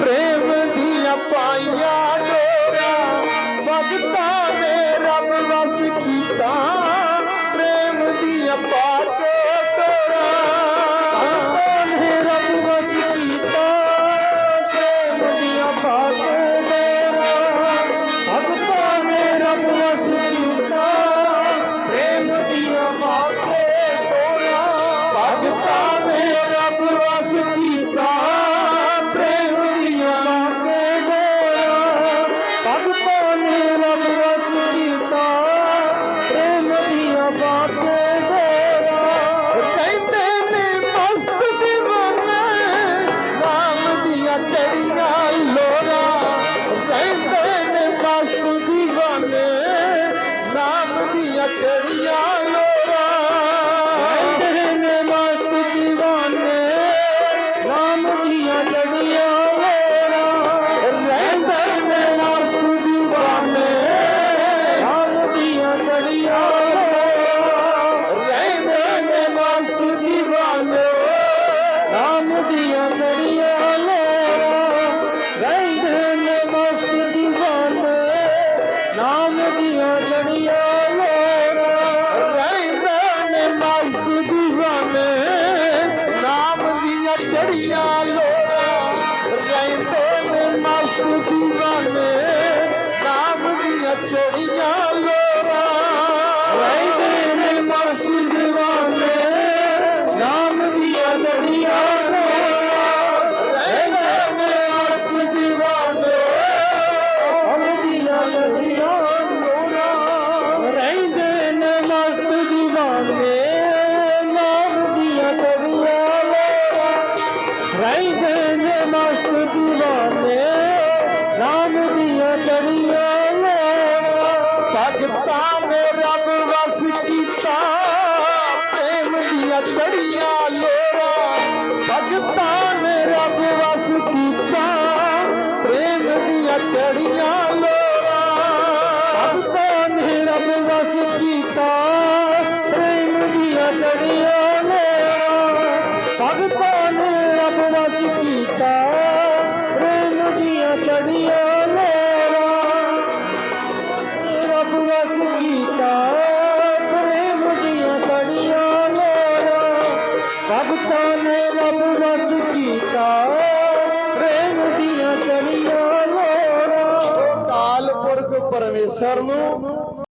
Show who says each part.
Speaker 1: ਪ੍ਰੇਮ ਦੀਆਂ ਪਾਈਆਂ ਡੋਰਾ ਭਗਤਾਂ ਨੇ ਰੱਬ ਵਸ ਕੀਤਾ ಜಡಿಯ ಜಡಿಯ ਕਰੀਏ ਭਗਤਾਂ ਨੇ ਰੱਬ ਵਸ ਕੀਤਾ ਪ੍ਰੇਮ ਦੀਆਂ ਚੜੀਆਂ ਲੋਰਾ ਭਗਤਾਂ ਨੇ ਰੱਬ ਵਸ ਕੀਤਾ ਪ੍ਰੇਮ ਦੀਆਂ ਚੜੀਆਂ ਲੋਰਾ ਭਗਤਾਂ ਨੇ ਰੱਬ ਵਸ ਕੀਤਾ ਪ੍ਰੇਮ ਦੀਆਂ ਚੜੀਆਂ ਭਗਤਾਂ ਨੇ ਰੱਬ ਵਸ ਕੀਤਾ। ਪ੍ਰੇਮ ਦੀਆਂ ਚੜੀਆਂ ਲੋਰਾਂ
Speaker 2: ਕਾਲ ਪੁਰਖ ਪਰਮੇਸ਼ਰ ਨੂੰ